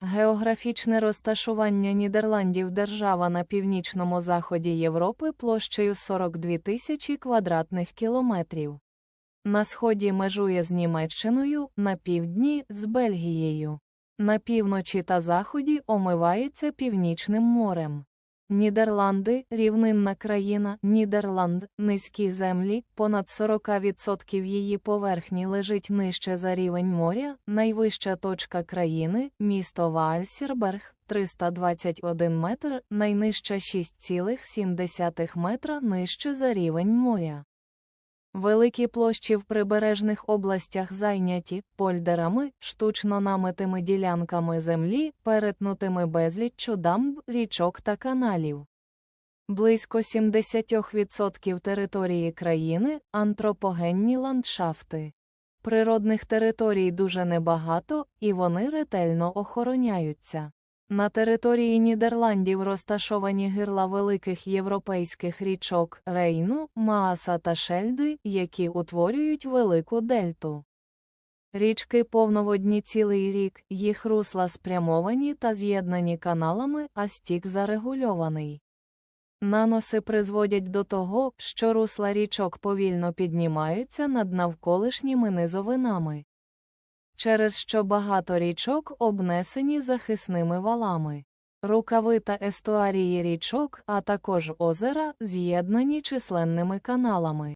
Географічне розташування Нідерландів держава на північному заході Європи площею 42 тисячі квадратних кілометрів. На сході межує з Німеччиною, на півдні з Бельгією. На півночі та заході омивається Північним морем. Нідерланди рівнинна країна, Нідерланд, низькі землі, понад 40% її поверхні лежить нижче за рівень моря, найвища точка країни, місто Ваальсірберг, 321 метр, найнижча 6,7 метра нижче за рівень моря. Великі площі в прибережних областях зайняті польдерами, штучно намитими ділянками землі, перетнутими безліччю дамб, річок та каналів. Близько 70% території країни антропогенні ландшафти. Природних територій дуже небагато, і вони ретельно охороняються. На території Нідерландів розташовані гирла великих європейських річок Рейну, Мааса та Шельди, які утворюють велику дельту. Річки повноводні цілий рік, їх русла спрямовані та з'єднані каналами, а стік зарегульований. Наноси призводять до того, що русла річок повільно піднімаються над навколишніми низовинами через що багато річок обнесені захисними валами. Рукави та естуарії річок, а також озера, з'єднані численними каналами.